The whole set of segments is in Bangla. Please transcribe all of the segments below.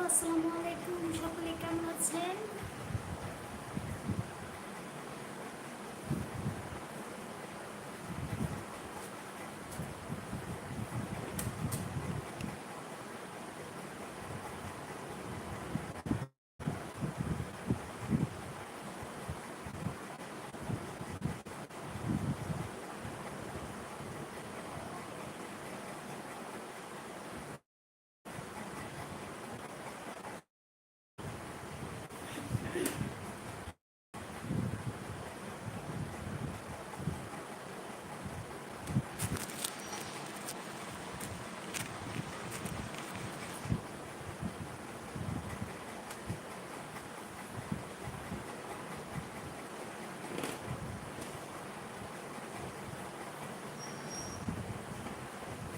আসসালামু আলাইকুম। সকলে কেমন আছেন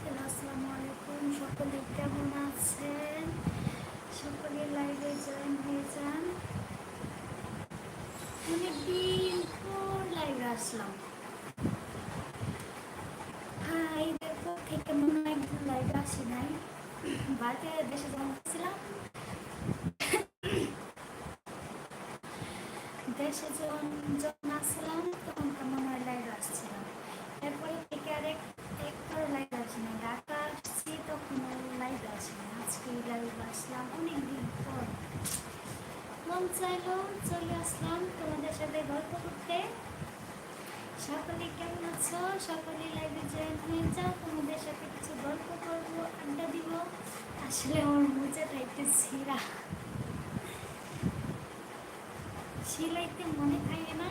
হ্যালো আসসালামু আলাইকুম সকলে কেমন আছেন? সকলে লাইভে জয়েন হয়ে যান। অনেকদিন পর লাইভে আসলাম। হ্যাঁ ঈদের পর থেকে মনে হয় একদিন লাইভে আসি নাই। বাড়িতে দেশে যখন ছিলাম দেশে যখন যখন আসছিলাম তখন মনে হয় লাইভে আসছিলাম এরপরে থেকে আরেক একবার লাইভ আসি না ঢাকা আসছি তখন লাইভ আসি না আজকে লাইভ আসলাম অনেক দিন পর মন চাইলো চলে আসলাম তোমাদের সাথে গল্প করতে সকলে কেমন আছো? সকলে লাইভে জয়েন হয়ে যাও। তোমাদের সাথে কিছু গল্প করব, আড্ডা দিব। আসলে আমার মোজাটা একটু ছিঁড়া সিলাইতে মনে থাকে না।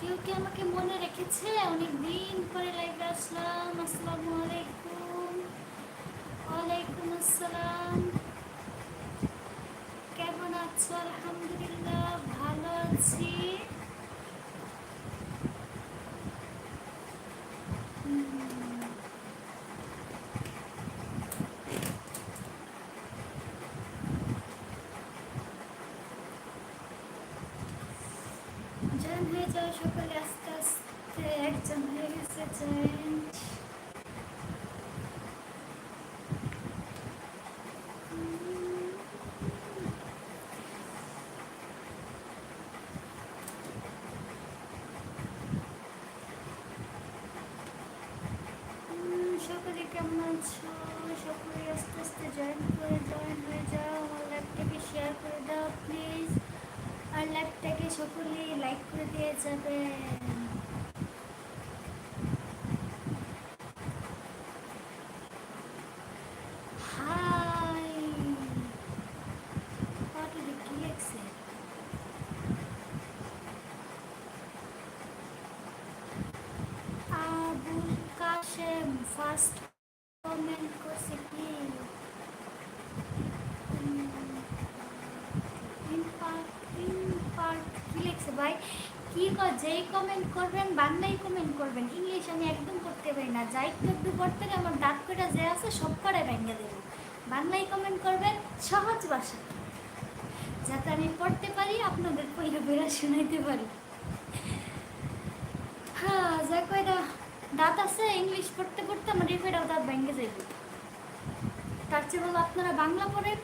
কেউ কি আমাকে মনে রেখেছে? অনেক দিন পরে লাইভে আসলাম। আসসালামু আলাইকুম। ওয়ালাইকুম আসসালাম। আছো আলহামদুলিল্লাহ ভালো আছি। জয়েন হয়ে যাও সকলে আস্তে আস্তে একজন হয়ে গেছে জয়েন সকলে কেমন আছো সকলে আস্তে জয়েন করে জয়েন হয়ে যাও আমার ল্যাপটপে শেয়ার করে দাও প্লিজ আর ল্যাপটপে সকলে লাইক করে দিয়ে যাবেন হাই পাটিতে কি লেখছে আবুল কাশেম ফার্স্ট কমেন্ট করছে কি ইম্পার্ট ইম্পার্ট কি লিখছে ভাই কি কর যেই কমেন্ট করবেন বাংলায় কমেন্ট করবেন ইংলিশ আমি একদম করতে পারি না। যাই একটু করতে আমার দাঁত পেটা যে আছে, সব করে ভেঙে দেবো। বাংলায় কমেন্ট করবেন, সহজ ভাষা। যাতে আমি পড়তে পারি, আপনাদের পয়লা বেড়া শোনাইতে পারি। হ্যাঁ যা কয়টা দাঁত আছে ইংলিশ পড়তে পড়তে আমার এই দাঁত ভেঙে যাইব। তার চেয়ে আপনারা বাংলা পড়েন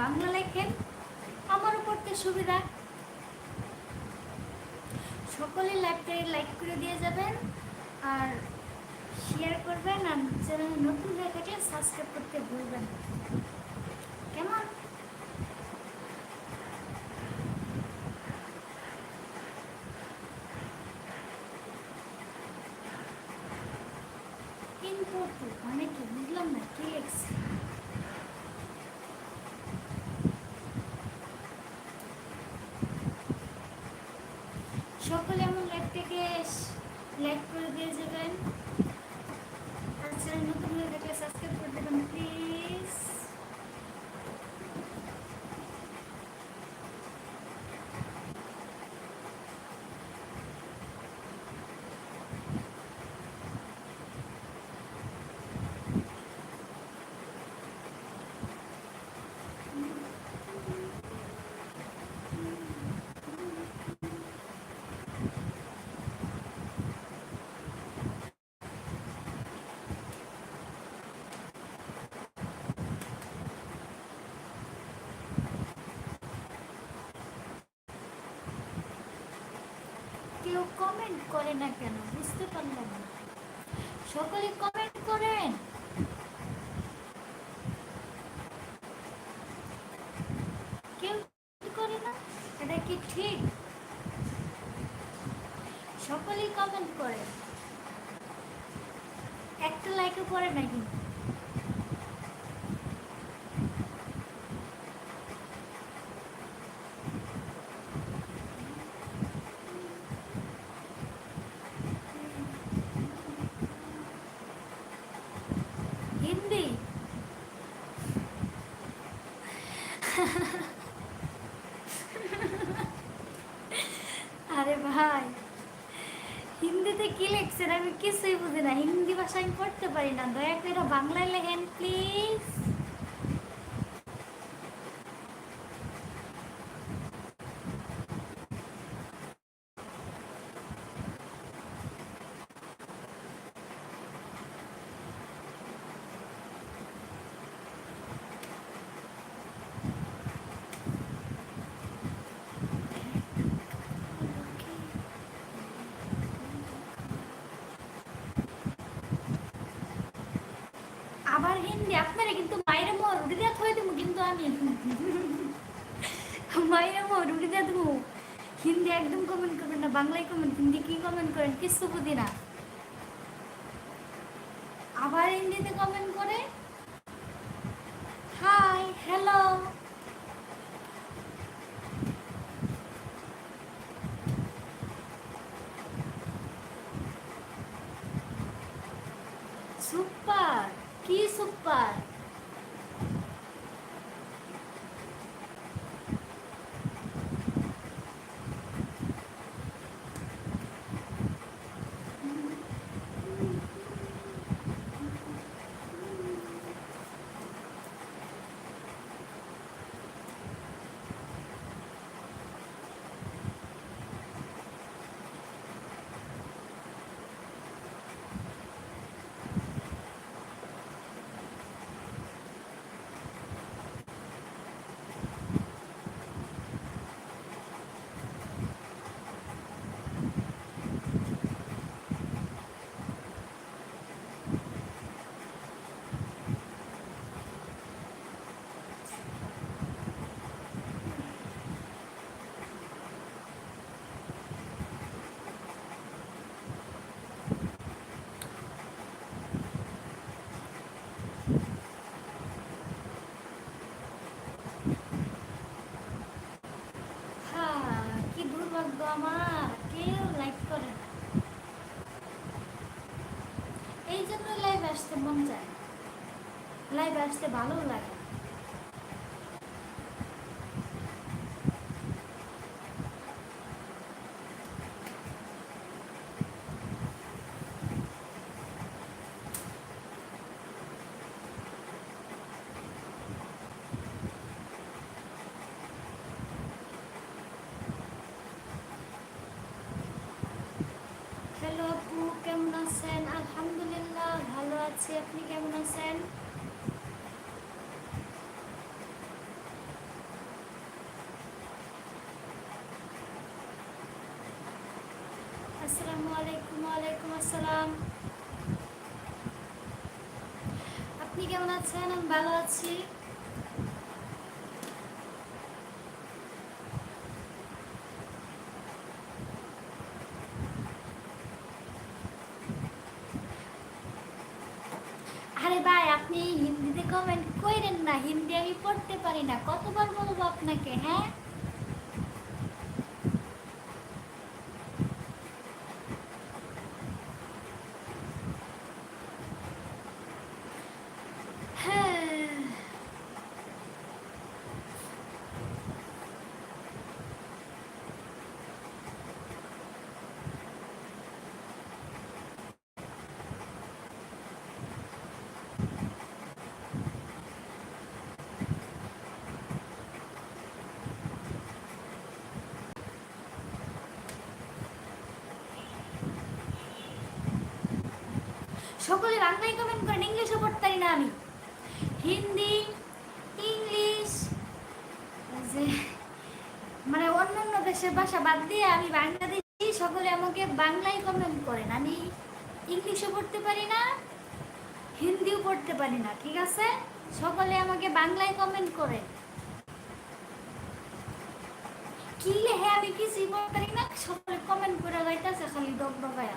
বাংলা লেখেন, আমারও পড়তে সুবিধা। সকলে লাইভটাকে লাইক করে দিয়ে যাবেন আর শেয়ার করবেন আর চ্যানেল নতুন হয়ে থাকলে সাবস্ক্রাইব করতে ভুলবেন কেমন ইম্পোর্ট মানে কি বুঝলাম না কি লিখছে সকলে আমার লাইভটাকে লাইক করে দিয়ে যাবেন। আর চ্যানেল নতুন হয়ে থাকলে সাবস্ক্রাইব করে দেবেন প্লিজ কমেন্ট করে না কেন? বুঝতে পারলাম না। সকলে কমেন্ট করেন কেউ করে না এটা কি ঠিক সকলেই কমেন্ট করে একটা লাইকও করে না কিন্তু হিন্দি আরে ভাই হিন্দিতে কি লিখছেন আমি কিছুই বুঝি না, হিন্দি ভাষা আমি পড়তে পারি না, দয়া করে বাংলায় লেখেন প্লিজ আবার হিন্দি আপনারা কিন্তু মায়ের মো রুটি দিয়ে থই দেবো কিন্তু আমি মায়ের মো রুটি দিয়ে দেবো হিন্দি একদম কমেন্ট করবেন না, বাংলায় কমেন্ট হিন্দি কি কমেন্ট করেন, কিছু বুঝি না। আবার হিন্দিতে কমেন্ট করে? হাই হ্যালো সুপার কি সুপার হ্যাঁ কি দুর্ভাগ্য আমার কেউ লাইক করে না এই জন্য লাইভ আসতে মন যায় আসতে ভালো লাগে। হ্যালো আপু কেমন আছেন? আলহামদুলিল্লাহ ভালো আছি। আপনি কেমন আছেন? আসসালামু আলাইকুম ওয়ালাইকুম আসসালাম। আপনি কেমন আছেন? আমি ভালো আছি আরে ভাই আপনি হিন্দিতে কমেন্ট কইরেন না হিন্দি আমি পড়তে পারি না কতবার বলব আপনাকে হ্যাঁ হ্যাঁ সকলে বাংলায় কমেন্ট করেন ইংলিশে পড়তে পারি না আমি। হিন্দি ইংলিশ মানে অন্য অন্য দেশের ভাষা বাদ দিয়ে আমি বাংলাদেশি, সকলে আমাকে বাংলায় কমেন্ট করেন। আমি ইংলিশও পড়তে পারি না, হিন্দিও পড়তে পারি না, ঠিক আছে? সকলে আমাকে বাংলায় কমেন্ট করেন। কি হ্যাঁ আমি কিছুই পড়তে পারি না, সকলে কমেন্ট করে যাইতেছে খালি ডক ডকায়া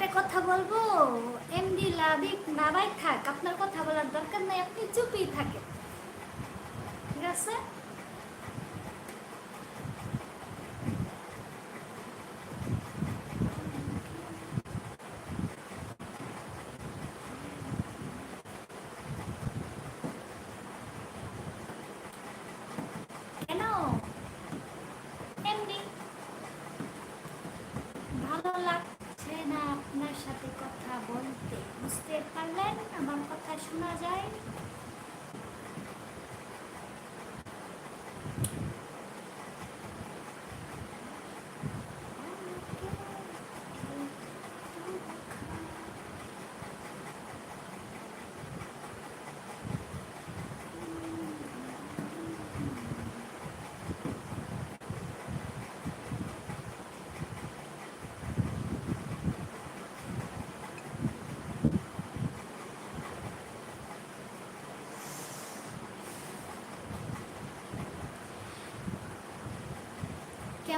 কথা বলব? এমডি লাভিক নাবাই থাক, আপনার কথা বলার দরকার নাই, আপনি চুপই থাকেন। ঠিক আছে কেন এমনি ভালো লাগছে না আপনার সাথে কথা বলতে বুঝতে পারলেন আমার কথা শোনা যায়।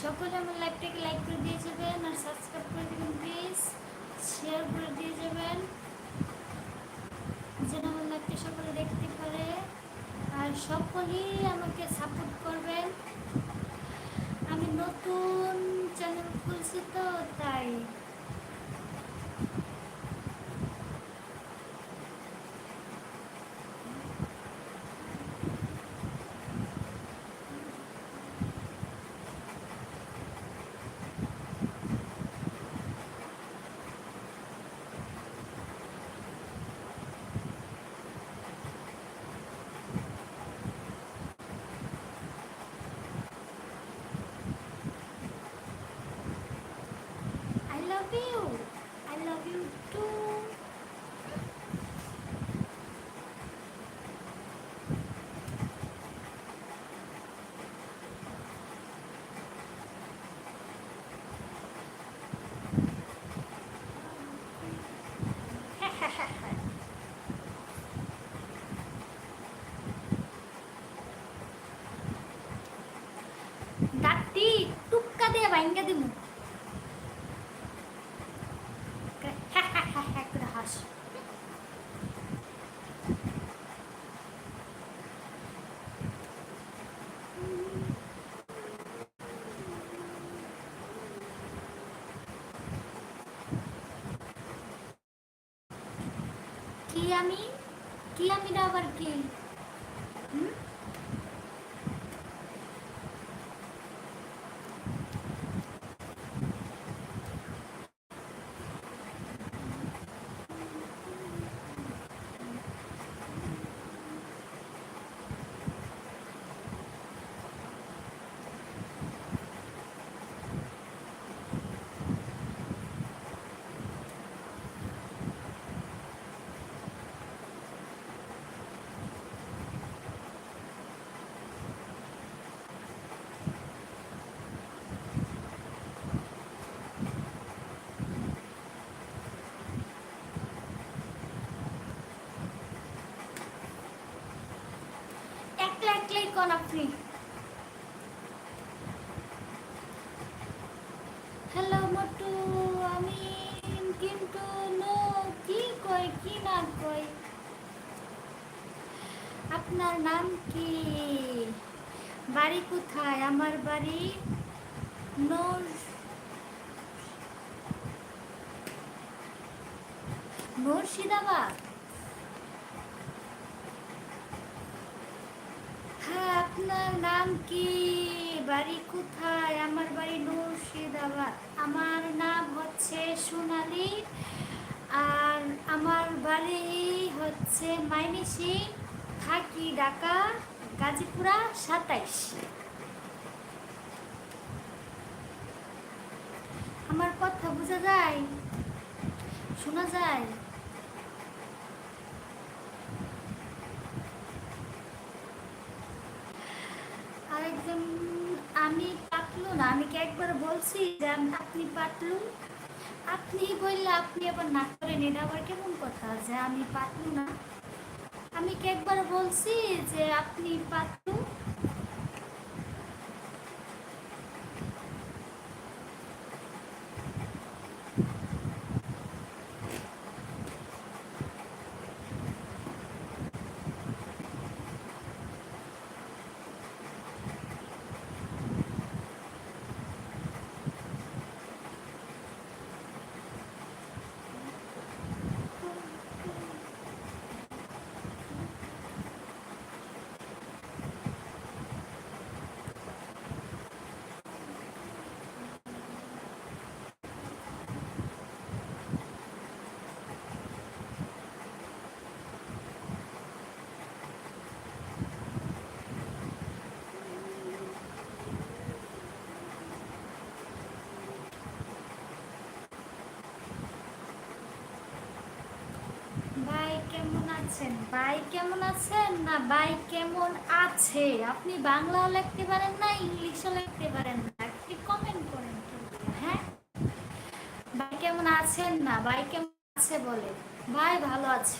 সকলে আমার লাইভটাকে লাইক করে দিয়ে যাবেন আর সাবস্ক্রাইব করে দেবেন প্লিজ শেয়ার করে দিয়ে যাবেন। যেন আমার লাইভটা সকলে দেখতে পারে। আর সকলেই আমাকে সাপোর্ট করবেন আমি নতুন চ্যানেল খুলছি তো তাই I love you. I love you too. দাঁতটি টুক্কা দিয়ে ভাঙ্গা দিমু করে হাস কি আমি কি আমি আবার কি কোন আপনি হ্যালো মোটু আমি কিন্তু নো কি কই কি না কই আপনার নাম কি বাড়ি কোথায় আমার বাড়ি নোর মুর্শিদাবাদ হ্যাঁ আপনার নাম কি বাড়ি কোথায়? আমার বাড়ি মুর্শিদাবাদ। আমার নাম হচ্ছে সোনালি আর আমার বাড়ি হচ্ছে মাইমিসি থাকি ঢাকা, গাজীপুরা, সাতাইশ। আমার কথা বোঝা যায়? শোনা যায়? আরেকজন, আমি পাতলু না, আমি কি একবার বলছি যে আপনি পাতলু? আপনি বললে আপনি আবার না করেন, এটা আবার কেমন কথা যে আমি পাতলু না? আমি কি একবার বলছি যে আপনি পাতলু ভাই কেমন আছেন? ভাই কেমন আছেন? না, ভাই কেমন আছে? আপনি বাংলা লিখতে পারেন না, ইংলিশও লিখতে পারেন না। একটি কমেন্ট করেন হ্যাঁ? ভাই কেমন আছেন? না, ভাই কেমন আছে বলে ভাই ভালো আছে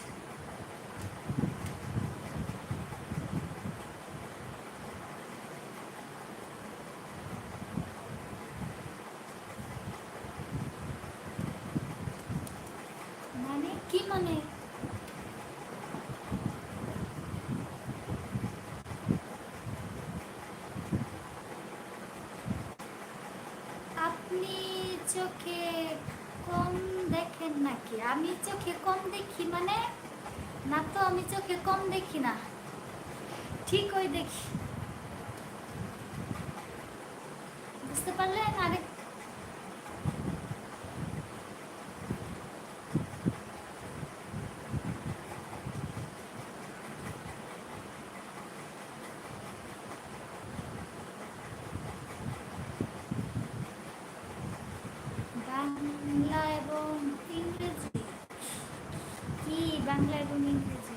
মানে কি মানে আপনি চোখে কম দেখেন নাকি আমি চোখে কম দেখি মানে না তো আমি চোখে কম দেখি না ঠিক ওই দেখি বুঝতে পারলেন আরেক বাংলা এবং ইংরেজি কি বাংলা এবং ইংরেজি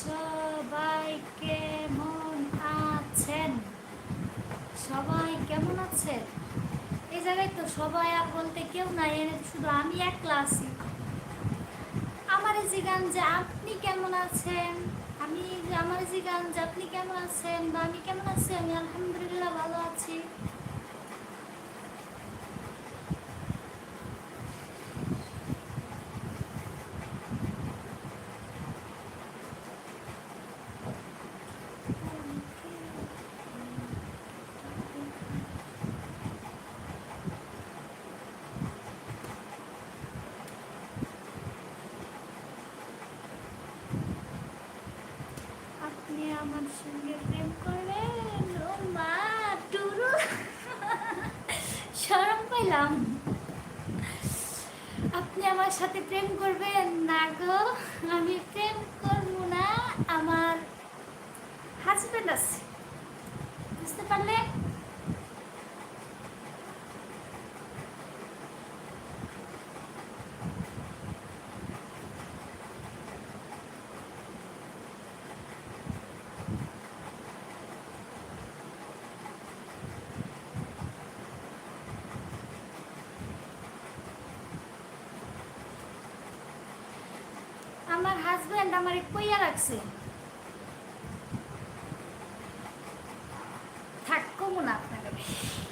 সবাই কেমন আছেন সবাই আছেন এই জায়গায় তো সবাই আর বলতে কেউ নাই শুধু আমি একলা আছি। আমার যে গান যে আপনি কেমন আছেন? আমি, আমার যে গান যে আপনি কেমন আছেন বা আমি কেমন আছি, আমি আলহামদুলিল্লাহ 짱. আমার হাজবেন্ড আমার কইয়া রাখছে থাক কমু না আপনাকে একটু দেখো।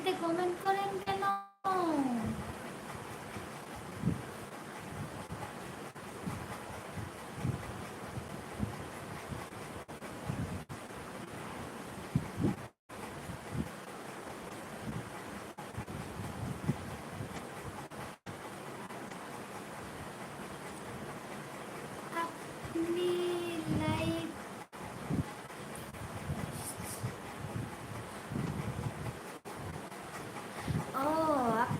দেরিতে কমেন্ট করেন কেন আপনি লাইভ ও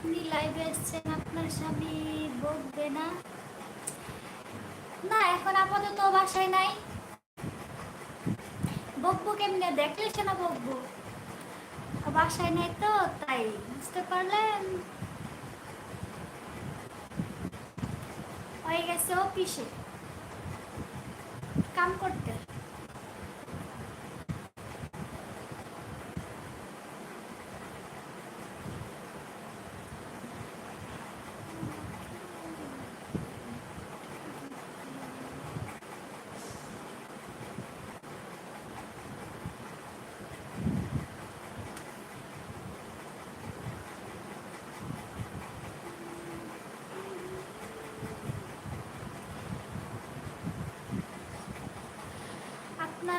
আপনি লাইভে এসেছেন, আপনার স্বামী বকবে না। না, এখন আপাতত বাসায় নাই। বকবো কেমনে? দেখলে সে না বকবো? বাসায় নাই তো, তাই বুঝতে পারলেন? হয়ে গেছে অফিসে। কাম করতে।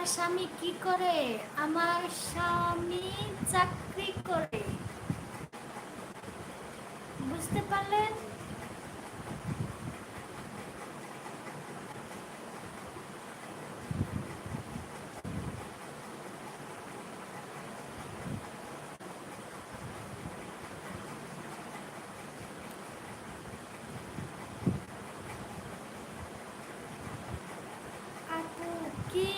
আপনার স্বামী কি করে? আমার স্বামী চাকরি করে। বুঝতে পারলেন আপু কি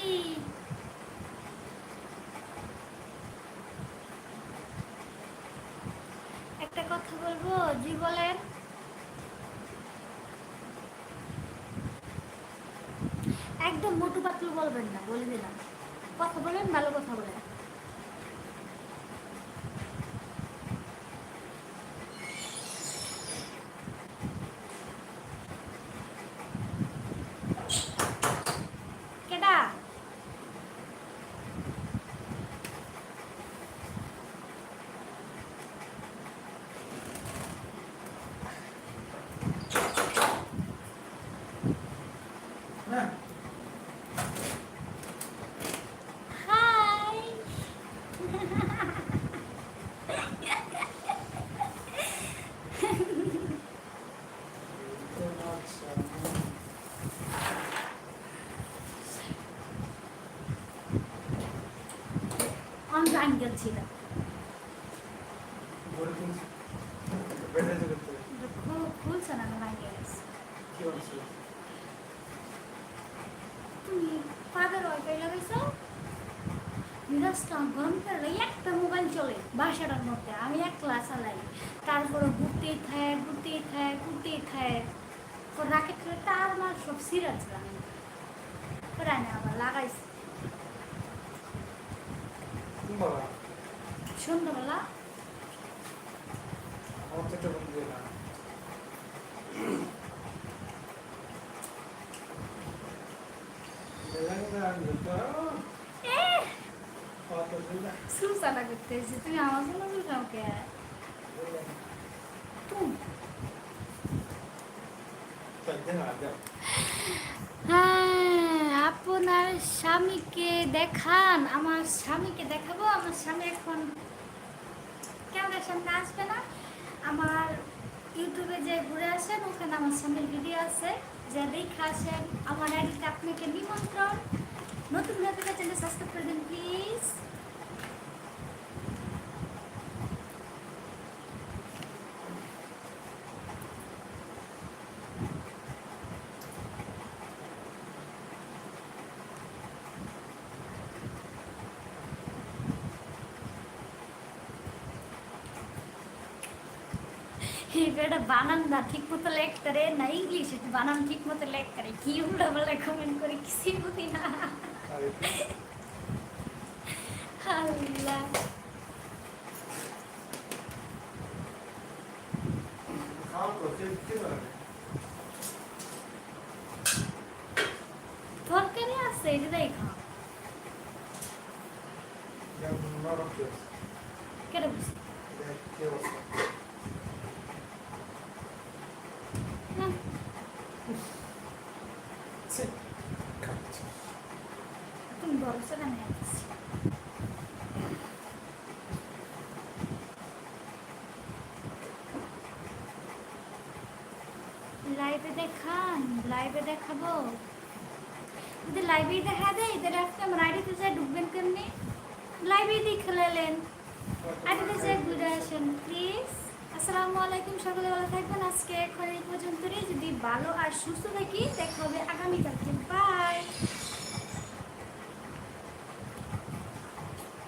একটা কথা বলব জি বলেন একদম মোটু পাতলু বলবেন না বলে দিলাম কথা বলেন ভালো বলেন কেডা হ্যাঁ হাই আচ্ছা অন আঙ্কেল ছিল খুলছে না করলে একটা মোবাইল চলে বাসাটার মধ্যে, আমি এক ক্লাস চালাই। তারপরে ঘুরতেই থাকে ঘুরতেই থাকে ঘুরতেই পর রাকেট খেলে তার মার সব সিরিয়াল ছিলাম প্রাণে আবার লাগাইছি। বাবা সন্ধ্যাবেলা। আমার তো বন্ধু না সুসানা করতেছি তুমি আমার জন্য বুঝলাম কে? তুমি। আপনার স্বামীকে দেখান, আমার স্বামীকে দেখাবো। আমার স্বামী এখন ক্যামেরার সামনে আসবে না। আমার ইউটিউবে যে ঘুরে আসেন, ওখানে আমার স্বামীর ভিডিও আছে। যে দেখে আসেন, আমার আইডিতে আপনাকে নিমন্ত্রণ। নতুন নতুন চ্যানেল সাবস্ক্রাইব করে দিন প্লিজ এটা বানান না ঠিক মতো লেখতারে না ইংলিশ বানান ঠিক মতো লেখতারে কি উল্টা পাল্টা কমেন্ট করে কিছুই বুঝি না। আল্লাহ খাওয়া তো কে কে বানাবে তরকারি আছে এটাই খাও যেমন নরম কে কেটে বুঝি কে বসে না ছি খাচ্ছি তুমি বলছো কেন আসছি লাইভে দেখান লাইভে দেখাবো। যদি লাইভেই দেখা দেয়, তাহলে আজকে আমার আইডিতে যা ঢুকবেন কেমনি? লাইভেই দেখে লেন আইডিতে যে ঘুরে আসেন প্লিজ আসসালামু আলাইকুম, সকলে ভালো থাকবেন। আজকে এখন এই পর্যন্তই। যদি ভালো আর সুস্থ থাকি, দেখা হবে আগামীকালকে। বাই